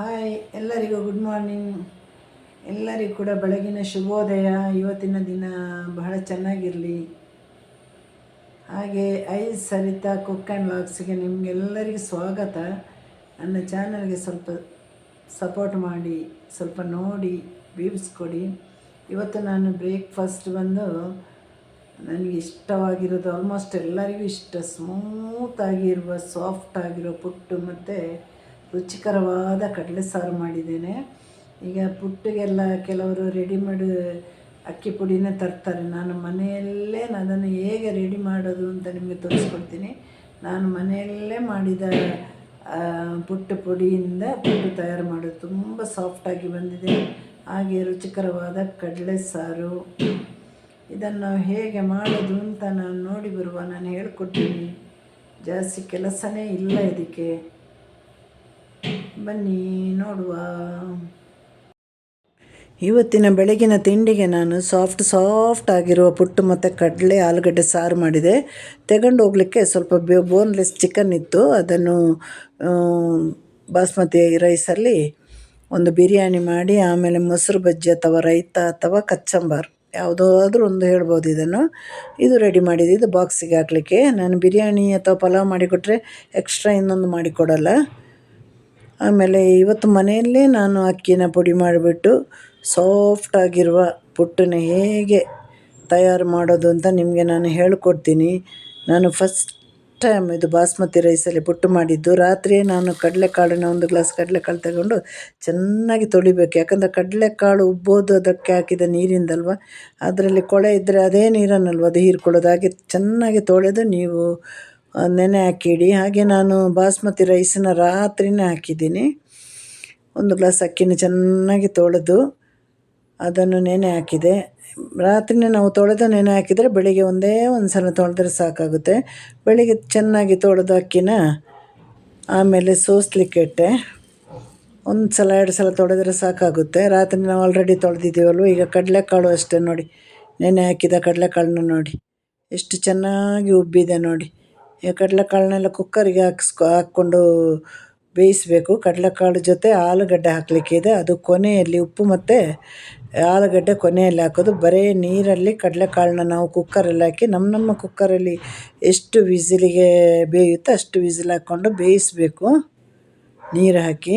Hi ಎಲ್ಲರಿಗೂ good morning ಎಲ್ಲರಿಗೂ ಕೂಡ ಬೆಳಗಿನ ಶುಭೋದಯ. ಇವತ್ತಿನ ದಿನ ಬಹಳ ಚೆನ್ನಾಗಿರಲಿ. ಹಾಗೆ ಐ ಸರಿತಾ ಕುಕ್ ಆ್ಯಂಡ್ ಲಾಗ್ಸ್ಗೆ ನಿಮಗೆಲ್ಲರಿಗೂ ಸ್ವಾಗತ. ನನ್ನ ಚಾನಲ್ಗೆ ಸ್ವಲ್ಪ ಸಪೋರ್ಟ್ ಮಾಡಿ, ಸ್ವಲ್ಪ ನೋಡಿ ವ್ಯೂಸ್ ಕೊಡಿ. ಇವತ್ತು ನಾನು ಬ್ರೇಕ್ಫಾಸ್ಟ್ ಬಂದು ನನಗೆ ಇಷ್ಟವಾಗಿರೋದು ಆಲ್ಮೋಸ್ಟ್ ಎಲ್ಲರಿಗೂ ಇಷ್ಟ. ಸ್ಮೂತಾಗಿರುವ ಸಾಫ್ಟ್ ಆಗಿರೋ ಪುಟ್ಟು ಮತ್ತು ರುಚಿಕರವಾದ ಕಡಲೆ ಸಾರು ಮಾಡಿದ್ದೇನೆ. ಈಗ ಪುಟ್ಟಿಗೆಲ್ಲ ಕೆಲವರು ರೆಡಿಮೇಡ್ ಅಕ್ಕಿ ಪುಡಿನ ತರ್ತಾರೆ. ನಾನು ಮನೆಯಲ್ಲೇ ಅದನ್ನು ಹೇಗೆ ರೆಡಿ ಮಾಡೋದು ಅಂತ ನಿಮಗೆ ತೋರಿಸ್ಕೊಡ್ತೀನಿ. ನಾನು ಮನೆಯಲ್ಲೇ ಮಾಡಿದ ಪುಟ್ಟು ಪುಡಿಯಿಂದ ಪುಟ್ಟು ತಯಾರು ಮಾಡೋದು ತುಂಬ ಸಾಫ್ಟಾಗಿ ಬಂದಿದೆ. ಹಾಗೆ ರುಚಿಕರವಾದ ಕಡಲೆ ಸಾರು. ಇದನ್ನು ಹೇಗೆ ಮಾಡೋದು ಅಂತ ನಾನು ನೋಡಿ ಬರುವ, ನಾನು ಹೇಳ್ಕೊಡ್ತೀನಿ. ಜಾಸ್ತಿ ಕೆಲಸನೇ ಇಲ್ಲ ಇದಕ್ಕೆ. ಬನ್ನಿ, ನೋಡುವ. ಇವತ್ತಿನ ಬೆಳಗಿನ ತಿಂಡಿಗೆ ನಾನು ಸಾಫ್ಟ್ ಸಾಫ್ಟ್ ಆಗಿರುವ ಪುಟ್ಟು ಮತ್ತು ಕಡಲೆ ಆಲೂಗಡ್ಡೆ ಸಾರು ಮಾಡಿದೆ. ತಗೊಂಡು ಹೋಗ್ಲಿಕ್ಕೆ ಸ್ವಲ್ಪ ಬೋನ್ಲೆಸ್ ಚಿಕನ್ ಇತ್ತು. ಅದನ್ನು ಬಾಸ್ಮತಿ ರೈಸಲ್ಲಿ ಒಂದು ಬಿರಿಯಾನಿ ಮಾಡಿ, ಆಮೇಲೆ ಮೊಸರು ಬಜ್ಜಿ ಅಥವಾ ರೈತ ಅಥವಾ ಕಚ್ಚಂಬಾರ್, ಯಾವುದಾದ್ರೂ ಒಂದು ಹೇಳ್ಬೋದು ಇದನ್ನು. ಇದು ರೆಡಿ ಮಾಡಿದ್ದು, ಇದು ಬಾಕ್ಸಿಗೆ ಹಾಕಲಿಕ್ಕೆ. ನಾನು ಬಿರಿಯಾನಿ ಅಥವಾ ಪಲಾವ್ ಮಾಡಿಕೊಟ್ರೆ ಎಕ್ಸ್ಟ್ರಾ ಇನ್ನೊಂದು ಮಾಡಿಕೊಡಲ್ಲ. ಆಮೇಲೆ ಇವತ್ತು ಮನೆಯಲ್ಲೇ ನಾನು ಅಕ್ಕಿನ ಪುಡಿ ಮಾಡಿಬಿಟ್ಟು ಸಾಫ್ಟಾಗಿರುವ ಪುಟ್ಟನ್ನ ಹೇಗೆ ತಯಾರು ಮಾಡೋದು ಅಂತ ನಿಮಗೆ ನಾನು ಹೇಳಿಕೊಡ್ತೀನಿ. ನಾನು ಫಸ್ಟ್ ಟೈಮ್ ಇದು ಬಾಸ್ಮತಿ ರೈಸಲ್ಲಿ ಪುಟ್ಟು ಮಾಡಿದ್ದು. ರಾತ್ರಿ ನಾನು ಕಡಲೆಕಾಳನ್ನ ಒಂದು ಗ್ಲಾಸ್ ಕಡಲೆಕಾಳು ತಗೊಂಡು ಚೆನ್ನಾಗಿ ತೊಳಿಬೇಕು. ಯಾಕಂದರೆ ಕಡಲೆಕಾಳು ಉಬ್ಬೋದು ಅದಕ್ಕೆ ಹಾಕಿದ ನೀರಿಂದಲ್ವ? ಅದರಲ್ಲಿ ಕೊಳೆ ಇದ್ದರೆ ಅದೇ ನೀರನ್ನಲ್ವ ಅದು ಹೀರ್ಕೊಳ್ಳೋದು? ಹಾಗೆ ಚೆನ್ನಾಗಿ ತೊಳೆದು ನೀವು ನೆನೆ ಹಾಕಿಡಿ. ಹಾಗೆ ನಾನು ಬಾಸ್ಮತಿ ರೈಸನ್ನ ರಾತ್ರಿನೇ ಹಾಕಿದ್ದೀನಿ. ಒಂದು ಗ್ಲಾಸ್ ಅಕ್ಕಿನ ಚೆನ್ನಾಗಿ ತೊಳೆದು ಅದನ್ನು ನೆನೆ ಹಾಕಿದೆ. ರಾತ್ರಿನೇ ನಾವು ತೊಳೆದು ನೆನೆ ಹಾಕಿದರೆ ಬೆಳಿಗ್ಗೆ ಒಂದೇ ಒಂದು ಸಲ ತೊಳೆದ್ರೆ ಸಾಕಾಗುತ್ತೆ. ಬೆಳಿಗ್ಗೆ ಚೆನ್ನಾಗಿ ತೊಳೆದು ಅಕ್ಕಿನ ಆಮೇಲೆ ಸೋಸ್ಲಿಕ್ಕೆ ಇಟ್ಟೆ. ಒಂದು ಸಲ ಎರಡು ಸಲ ತೊಳೆದ್ರೆ ಸಾಕಾಗುತ್ತೆ. ರಾತ್ರಿ ನಾವು ಆಲ್ರೆಡಿ ತೊಳೆದಿದ್ದೀವಲ್ವ, ಈಗ ಕಡಲೆಕಾಳು ಅಷ್ಟೇ ನೋಡಿ. ನೆನೆ ಹಾಕಿದ ಕಡಲೆಕಾಳನ್ನ ನೋಡಿ. ಎಷ್ಟು ಚೆನ್ನಾಗಿ ಉಬ್ಬಿದೆ ನೋಡಿ. ಕಡಲೆಕಾಳನ್ನೆಲ್ಲ ಕುಕ್ಕರಿಗೆ ಹಾಕ್ಸ್ಕೊ, ಹಾಕ್ಕೊಂಡು ಬೇಯಿಸಬೇಕು. ಕಡಲೆಕಾಳು ಜೊತೆ ಆಲೂಗಡ್ಡೆ ಹಾಕಲಿಕ್ಕಿದೆ ಅದು ಕೊನೆಯಲ್ಲಿ ಉಪ್ಪು ಮತ್ತು ಆಲೂಗಡ್ಡೆ ಕೊನೆಯಲ್ಲಿ ಹಾಕೋದು. ಬರೀ ನೀರಲ್ಲಿ ಕಡಲೆಕಾಳನ್ನ ನಾವು ಕುಕ್ಕರಲ್ಲಿ ಹಾಕಿ, ನಮ್ಮ ನಮ್ಮ ಕುಕ್ಕರಲ್ಲಿ ಎಷ್ಟು ವಿಸಿಲಿಗೆ ಬೇಯುತ್ತೋ ಅಷ್ಟು ವಿಸಿಲ್ ಹಾಕ್ಕೊಂಡು ಬೇಯಿಸಬೇಕು. ನೀರು ಹಾಕಿ.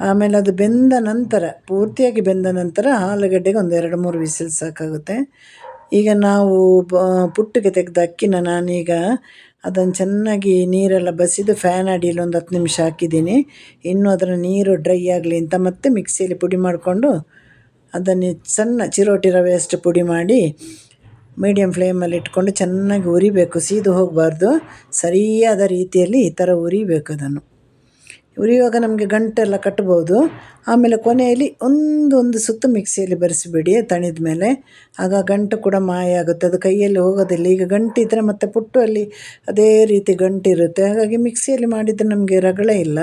ಆಮೇಲೆ ಅದು ಬೆಂದ ನಂತರ, ಪೂರ್ತಿಯಾಗಿ ಬೆಂದ ನಂತರ ಆಲೂಗಡ್ಡೆಗೆ ಒಂದು ಎರಡು ಮೂರು ವಿಸಿಲ್ ಸಾಕಾಗುತ್ತೆ. ಈಗ ನಾವು ಬ, ಪುಟ್ಟಿಗೆ ತೆಗೆದ ಅಕ್ಕಿನ ನಾನೀಗ ಅದನ್ನು ಚೆನ್ನಾಗಿ ನೀರೆಲ್ಲ ಬಸಿದು ಫ್ಯಾನ್ ಅಡಿಯಲ್ಲಿ ಒಂದು ಹತ್ತು ನಿಮಿಷ ಹಾಕಿದ್ದೀನಿ. ಇನ್ನೂ ಅದರ ನೀರು ಡ್ರೈ ಆಗಲಿ ಅಂತ ಮತ್ತೆ ಮಿಕ್ಸಿಯಲ್ಲಿ ಪುಡಿ ಮಾಡಿಕೊಂಡು ಅದನ್ನು ಸಣ್ಣ ಚಿರೋಟಿ ರವೆಯಷ್ಟು ಪುಡಿ ಮಾಡಿ ಮೀಡಿಯಮ್ ಫ್ಲೇಮಲ್ಲಿ ಇಟ್ಕೊಂಡು ಚೆನ್ನಾಗಿ ಉರಿಬೇಕು. ಸೀದು ಹೋಗಬಾರ್ದು. ಸರಿಯಾದ ರೀತಿಯಲ್ಲಿ ಈ ಥರ ಉರಿಬೇಕು ಅದನ್ನು. ಉರಿಯುವಾಗ ನಮಗೆ ಗಂಟೆಲ್ಲ ಕಟ್ಬೋದು. ಆಮೇಲೆ ಕೊನೆಯಲ್ಲಿ ಒಂದು ಒಂದು ಸುತ್ತು ಮಿಕ್ಸಿಯಲ್ಲಿ ಬರೆಸಿಬಿಡಿ ತಣಿದ ಮೇಲೆ. ಆಗ ಗಂಟು ಕೂಡ ಮಾಯ ಆಗುತ್ತೆ. ಅದು ಕೈಯಲ್ಲಿ ಹೋಗೋದಿಲ್ಲ. ಈಗ ಗಂಟು ಇದ್ದರೆ ಮತ್ತೆ ಪುಟ್ಟು ಅಲ್ಲಿ ಅದೇ ರೀತಿ ಗಂಟು ಇರುತ್ತೆ. ಹಾಗಾಗಿ ಮಿಕ್ಸಿಯಲ್ಲಿ ಮಾಡಿದರೆ ನಮಗೆ ರಗಳೆ ಇಲ್ಲ.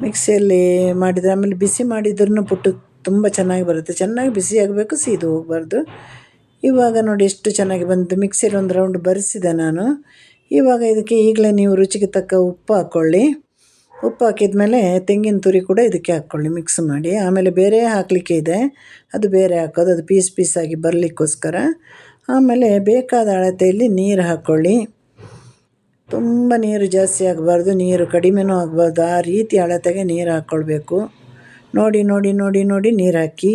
ಮಿಕ್ಸಿಯಲ್ಲಿ ಮಾಡಿದರೆ ಆಮೇಲೆ ಬಿಸಿ ಮಾಡಿದ್ರೂ ಪುಟ್ಟು ತುಂಬ ಚೆನ್ನಾಗಿ ಬರುತ್ತೆ. ಚೆನ್ನಾಗಿ ಬಿಸಿ ಆಗಬೇಕು, ಸೀದು ಹೋಗಬಾರ್ದು. ಇವಾಗ ನೋಡಿ ಎಷ್ಟು ಚೆನ್ನಾಗಿ ಬಂತು. ಮಿಕ್ಸಿಯಲ್ಲಿ ಒಂದು ರೌಂಡ್ ಬರೆಸಿದೆ ನಾನು. ಇವಾಗ ಇದಕ್ಕೆ ಈಗಲೇ ನೀವು ರುಚಿಗೆ ತಕ್ಕ ಉಪ್ಪು ಹಾಕ್ಕೊಳ್ಳಿ ಉಪ್ಪು ಹಾಕಿದ್ಮೇಲೆ ತೆಂಗಿನ ತುರಿ ಕೂಡ ಇದಕ್ಕೆ ಹಾಕ್ಕೊಳ್ಳಿ ಮಿಕ್ಸ್ ಮಾಡಿ. ಆಮೇಲೆ ಬೇರೆ ಹಾಕಲಿಕ್ಕೆ ಇದೆ. ಅದು ಬೇರೆ ಹಾಕೋದು, ಅದು ಪೀಸ್ ಪೀಸಾಗಿ ಬರಲಿಕ್ಕೋಸ್ಕರ. ಆಮೇಲೆ ಬೇಕಾದ ಅಳತೆಯಲ್ಲಿ ನೀರು ಹಾಕ್ಕೊಳ್ಳಿ. ತುಂಬ ನೀರು ಜಾಸ್ತಿ ಆಗಬಾರ್ದು, ನೀರು ಕಡಿಮೆನೂ ಆಗಬಾರ್ದು. ಆ ರೀತಿ ಅಳತೆಗೆ ನೀರು ಹಾಕ್ಕೊಳ್ಬೇಕು. ನೋಡಿ ನೋಡಿ ನೋಡಿ ನೋಡಿ ನೀರು ಹಾಕಿ.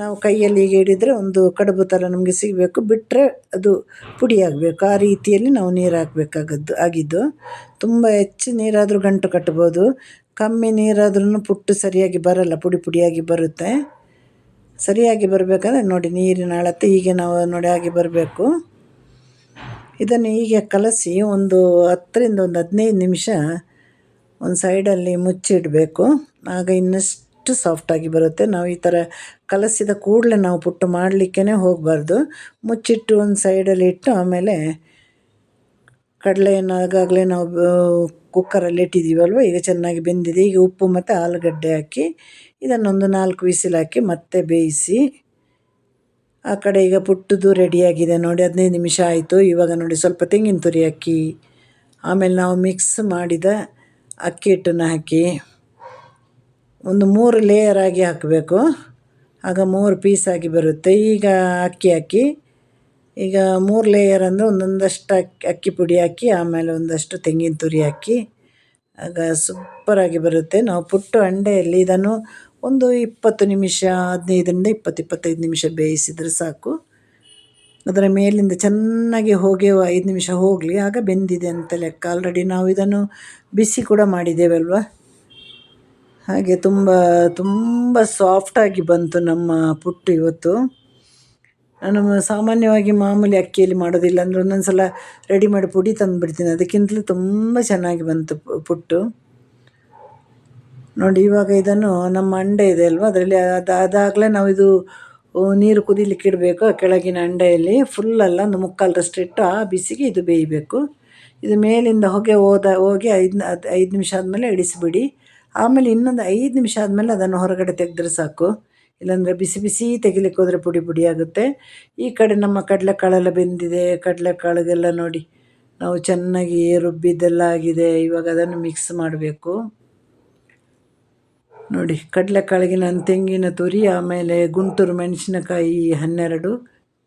ನಾವು ಕೈಯಲ್ಲಿ ಹೀಗೆ ಹಿಡಿದ್ರೆ ಒಂದು ಕಡುಬು ಥರ ನಮಗೆ ಸಿಗಬೇಕು. ಬಿಟ್ಟರೆ ಅದು ಪುಡಿ ಆಗಬೇಕು. ಆ ರೀತಿಯಲ್ಲಿ ನಾವು ನೀರು ಹಾಕಬೇಕಾಗದ್ದು, ಆಗಿದ್ದು. ತುಂಬ ಹೆಚ್ಚು ನೀರಾದರೂ ಗಂಟು ಕಟ್ಬೋದು. ಕಮ್ಮಿ ನೀರಾದ್ರೂ ಪುಟ್ಟು ಸರಿಯಾಗಿ ಬರಲ್ಲ. ಪುಡಿ ಪುಡಿಯಾಗಿ ಬರುತ್ತೆ. ಸರಿಯಾಗಿ ಬರಬೇಕಂದ್ರೆ ನೋಡಿ ನೀರಿನ ಅಳತೆ ಹೀಗೆ ನಾವು ನೋಡಿ ಹಾಗೆ ಬರಬೇಕು. ಇದನ್ನು ಹೀಗೆ ಕಲಸಿ ಒಂದು ಹತ್ತರಿಂದ ಒಂದು ಹದಿನೈದು ನಿಮಿಷ ಒಂದು ಸೈಡಲ್ಲಿ ಮುಚ್ಚಿಡಬೇಕು. ಆಗ ಇನ್ನಷ್ಟು ಸಾಫ್ಟಾಗಿ ಬರುತ್ತೆ. ನಾವು ಈ ಥರ ಕಲಸಿದ ಕೂಡಲೇ ನಾವು ಪುಟ್ಟು ಮಾಡಲಿಕ್ಕೇ ಹೋಗಬಾರ್ದು. ಮುಚ್ಚಿಟ್ಟು ಒಂದು ಸೈಡಲ್ಲಿ ಇಟ್ಟು ಆಮೇಲೆ ಕಡಲೆಯನ್ನು ಆಗಾಗಲೇ ನಾವು ಕುಕ್ಕರಲ್ಲಿ ಇಟ್ಟಿದ್ದೀವಲ್ವ ಈಗ ಚೆನ್ನಾಗಿ ಬೆಂದಿದೆ. ಈಗ ಉಪ್ಪು ಮತ್ತು ಆಲೂಗಡ್ಡೆ ಹಾಕಿ, ಇದನ್ನೊಂದು ನಾಲ್ಕು ವಿಸಿಲ್ ಹಾಕಿ ಮತ್ತೆ ಬೇಯಿಸಿ, ಆ ಕಡೆ ಈಗ ಪುಟ್ಟದ್ದು ರೆಡಿಯಾಗಿದೆ. ನೋಡಿ, ಹದಿನೈದು ನಿಮಿಷ ಆಯಿತು. ಇವಾಗ ನೋಡಿ, ಸ್ವಲ್ಪ ತೆಂಗಿನ ತುರಿ ಅಕ್ಕಿ ಆಮೇಲೆ ನಾವು ಮಿಕ್ಸ್ ಮಾಡಿದ ಅಕ್ಕಿ ಹಿಟ್ಟನ್ನು ಹಾಕಿ, ಒಂದು ಮೂರು ಲೇಯರ್ ಆಗಿ ಹಾಕಬೇಕು. ಆಗ ಮೂರು ಪೀಸ್ ಆಗಿ ಬರುತ್ತೆ. ಈಗ ಅಕ್ಕಿ ಹಾಕಿ, ಈಗ ಮೂರು ಲೇಯರ್ ಅಂದರೆ ಒಂದೊಂದಷ್ಟು ಅಕ್ಕಿ ಅಕ್ಕಿ ಪುಡಿ ಹಾಕಿ, ಆಮೇಲೆ ಒಂದಷ್ಟು ತೆಂಗಿನ ತುರಿ ಹಾಕಿ, ಆಗ ಸೂಪರಾಗಿ ಬರುತ್ತೆ. ನಾವು ಪುಟ್ಟು ಅಂಡೆಯಲ್ಲಿ ಇದನ್ನು ಒಂದು ಇಪ್ಪತ್ತು ನಿಮಿಷ, ಹದಿನೈದರಿಂದ ಇಪ್ಪತ್ತು ಇಪ್ಪತ್ತೈದು ನಿಮಿಷ ಬೇಯಿಸಿದರೆ ಸಾಕು. ಅದರ ಮೇಲಿಂದ ಚೆನ್ನಾಗಿ ಹೋಗಿ ಐದು ನಿಮಿಷ ಹೋಗಲಿ, ಆಗ ಬೆಂದಿದೆ ಅಂತ ಲೆಕ್ಕ. ಆಲ್ರೆಡಿ ನಾವು ಇದನ್ನು ಬಿಸಿ ಕೂಡ ಮಾಡಿದ್ದೇವಲ್ವ? ಹಾಗೆ ತುಂಬ ತುಂಬ ಸಾಫ್ಟಾಗಿ ಬಂತು ನಮ್ಮ ಪುಟ್ಟು ಇವತ್ತು. ನಾನು ಸಾಮಾನ್ಯವಾಗಿ ಮಾಮೂಲಿ ಅಕ್ಕಿಯಲ್ಲಿ ಮಾಡೋದಿಲ್ಲ ಅಂದರೆ ಒಂದೊಂದು ಸಲ ರೆಡಿಮೇಡ್ ಪುಡಿ ತಂದುಬಿಡ್ತೀನಿ. ಅದಕ್ಕಿಂತಲೂ ತುಂಬ ಚೆನ್ನಾಗಿ ಬಂತು ಪುಟ್ಟು. ನೋಡಿ ಇವಾಗ ಇದನ್ನು ನಮ್ಮ ಅಂಡೆ ಇದೆ ಅಲ್ವಾ? ಅದರಲ್ಲಿ ಅದು, ಅದಾಗಲೇ ನಾವು ಇದು ನೀರು ಕುದಿಲಿಕ್ಕೆ ಇಡಬೇಕು. ಕೆಳಗಿನ ಅಂಡೆಯಲ್ಲಿ ಫುಲ್ಲಲ್ಲ ಒಂದು ಮುಕ್ಕಾಲರಷ್ಟು ಇಟ್ಟು ಆ ಬಿಸಿಗೆ ಇದು ಬೇಯಬೇಕು. ಇದು ಮೇಲಿಂದ ಹೊಗೆ ಹೋದ, ಹೋಗಿ ಐದು ಐದು ನಿಮಿಷ ಆದಮೇಲೆ ಇಳಿಸಿಬಿಡಿ ಆಮೇಲೆ ಇನ್ನೊಂದು ಐದು ನಿಮಿಷ ಆದಮೇಲೆ ಅದನ್ನು ಹೊರಗಡೆ ತೆಗೆದ್ರೆ ಸಾಕು. ಇಲ್ಲಾಂದರೆ ಬಿಸಿ ಬಿಸಿ ತೆಗಿಲಿಕ್ಕೆ ಹೋದರೆ ಪುಡಿ ಪುಡಿ ಆಗುತ್ತೆ. ಈ ಕಡೆ ನಮ್ಮ ಕಡಲೆಕಾಳೆಲ್ಲ ಬೆಂದಿದೆ. ಕಡಲೆಕಾಳಿಗೆಲ್ಲ ನೋಡಿ. ನಾವು ಚೆನ್ನಾಗಿ ರುಬ್ಬಿದ್ದೆಲ್ಲ ಆಗಿದೆ. ಇವಾಗ ಅದನ್ನು ಮಿಕ್ಸ್ ಮಾಡಬೇಕು. ನೋಡಿ, ಕಡಲೆಕಾಳಿಗೆ ನಾನು ತೆಂಗಿನ ತುರಿ, ಆಮೇಲೆ ಗುಂಟೂರು ಮೆಣಸಿನಕಾಯಿ ಹನ್ನೆರಡು,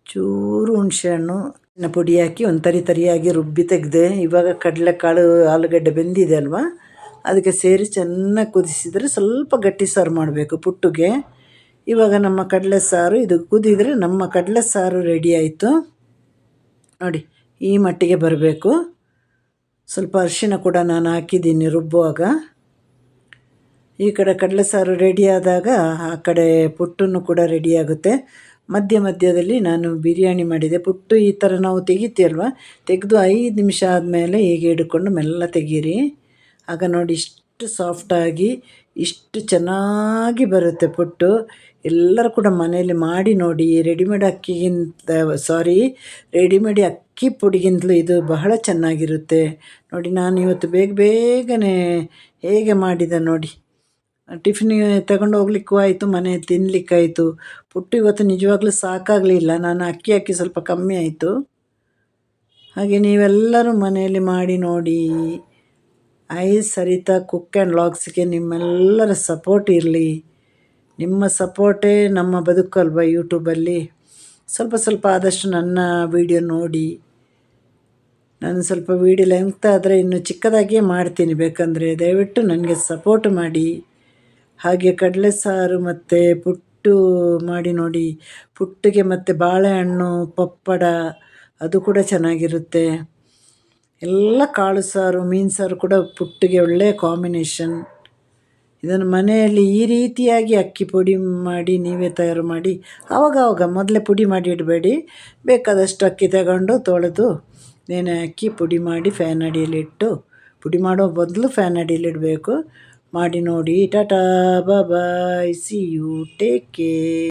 ಚೂರು ಹುಣಸೆಹಣ್ಣು ಪುಡಿ ಹಾಕಿ ಒಂದು ತರಿ ತರಿಯಾಗಿ ರುಬ್ಬಿ ತೆಗೆದೆ. ಇವಾಗ ಕಡಲೆಕಾಳು, ಆಲೂಗಡ್ಡೆ ಬೆಂದಿದೆ ಅಲ್ವಾ? ಅದಕ್ಕೆ ಸೇರಿ ಚೆನ್ನಾಗಿ ಕುದಿಸಿದರೆ ಸ್ವಲ್ಪ ಗಟ್ಟಿ ಸಾರು ಮಾಡಬೇಕು ಪುಟ್ಟುಗೆ. ಇವಾಗ ನಮ್ಮ ಕಡಲೆ ಸಾರು, ಇದು ಕುದಿದರೆ ನಮ್ಮ ಕಡಲೆ ಸಾರು ರೆಡಿ ಆಯಿತು. ನೋಡಿ, ಈ ಮಟ್ಟಿಗೆ ಬರಬೇಕು. ಸ್ವಲ್ಪ ಅರಿಶಿನ ಕೂಡ ನಾನು ಹಾಕಿದ್ದೀನಿ ರುಬ್ಬುವಾಗ. ಈ ಕಡೆ ಕಡಲೆ ಸಾರು ರೆಡಿಯಾದಾಗ ಆ ಕಡೆ ಪುಟ್ಟನ್ನು ಕೂಡ ರೆಡಿಯಾಗುತ್ತೆ ಮಧ್ಯ ಮಧ್ಯದಲ್ಲಿ ನಾನು ಬಿರಿಯಾನಿ ಮಾಡಿದೆ. ಪುಟ್ಟು ಈ ಥರ ನಾವು ತೆಗಿತೀವಲ್ವ? ತೆಗೆದು ಐದು ನಿಮಿಷ ಆದಮೇಲೆ ಹೀಗೆ ಹಿಡ್ಕೊಂಡು ಮೆಲ್ಲ ತೆಗೀರಿ. ಆಗ ನೋಡಿ ಇಷ್ಟು ಸಾಫ್ಟಾಗಿ ಇಷ್ಟು ಚೆನ್ನಾಗಿ ಬರುತ್ತೆ ಪುಟ್ಟು. ಎಲ್ಲರೂ ಕೂಡ ಮನೆಯಲ್ಲಿ ಮಾಡಿ ನೋಡಿ ರೆಡಿಮೇಡ್ ಅಕ್ಕಿಗಿಂತ ಸಾರಿ ರೆಡಿಮೇಡ್ ಅಕ್ಕಿ ಪುಡಿಗಿಂತಲೂ ಇದು ಬಹಳ ಚೆನ್ನಾಗಿರುತ್ತೆ. ನೋಡಿ, ನಾನು ಇವತ್ತು ಬೇಗ ಬೇಗನೆ ಹೇಗೆ ಮಾಡಿದೆ ನೋಡಿ. ಟಿಫಿನ್ ತಗೊಂಡು ಹೋಗ್ಲಿಕ್ಕೂ ಆಯಿತು, ಮನೆ ತಿನ್ನಲಿಕ್ಕಾಯಿತು ಪುಟ್ಟು ಇವತ್ತು ನಿಜವಾಗ್ಲೂ ಸಾಕಾಗಲಿಲ್ಲ. ನಾನು ಅಕ್ಕಿ ಅಕ್ಕಿ ಸ್ವಲ್ಪ ಕಮ್ಮಿ ಆಯಿತು. ಹಾಗೆ ನೀವೆಲ್ಲರೂ ಮನೆಯಲ್ಲಿ ಮಾಡಿ ನೋಡಿ. ಐ ಸರಿತಾ ಕುಕ್ ಆ್ಯಂಡ್ ಲಾಗ್ಸ್ಗೆ ನಿಮ್ಮೆಲ್ಲರ ಸಪೋರ್ಟ್ ಇರಲಿ. ನಿಮ್ಮ ಸಪೋರ್ಟೇ ನಮ್ಮ ಬದುಕಲ್ವ ಯೂಟ್ಯೂಬಲ್ಲಿ? ಸ್ವಲ್ಪ ಸ್ವಲ್ಪ ಆದಷ್ಟು ನನ್ನ ವೀಡಿಯೋ ನೋಡಿ. ನಾನು ಸ್ವಲ್ಪ ವೀಡಿಯೋ ಲೆಂತ್ ಆದರೆ ಇನ್ನು ಚಿಕ್ಕದಾಗಿಯೇ ಮಾಡ್ತೀನಿ ಬೇಕಂದರೆ ದಯವಿಟ್ಟು ನನಗೆ ಸಪೋರ್ಟ್ ಮಾಡಿ. ಹಾಗೆ ಕಡಲೆ ಸಾರು ಮತ್ತು ಪುಟ್ಟು ಮಾಡಿ ನೋಡಿ. ಪುಟ್ಟಿಗೆ ಮತ್ತು ಬಾಳೆಹಣ್ಣು, ಪಪ್ಪಡ ಅದು ಕೂಡ ಚೆನ್ನಾಗಿರುತ್ತೆ. ಎಲ್ಲ ಕಾಳು ಸಾರು, ಮೀನು ಸಾರು ಕೂಡ ಪುಟ್ಟಿಗೆ ಒಳ್ಳೆಯ ಕಾಂಬಿನೇಷನ್ ಇದನ್ನು ಮನೆಯಲ್ಲಿ ಈ ರೀತಿಯಾಗಿ ಅಕ್ಕಿ ಪುಡಿ ಮಾಡಿ, ನೀವೇ ತಯಾರು ಮಾಡಿ ಆವಾಗ ಮೊದಲೇ ಪುಡಿ ಮಾಡಿ ಇಡಬೇಡಿ. ಬೇಕಾದಷ್ಟು ಅಕ್ಕಿ ತಗೊಂಡು ತೊಳೆದು, ನೆನೆ ಅಕ್ಕಿ ಪುಡಿ ಮಾಡಿ ಫ್ಯಾನ್ ಅಡಿಯಲ್ಲಿಟ್ಟು ಪುಡಿ ಮಾಡೋ ಬದಲು ಫ್ಯಾನ್ ಅಡಿಯಲ್ಲಿಡಬೇಕು ಮಾಡಿ ನೋಡಿ, tata bye see you take care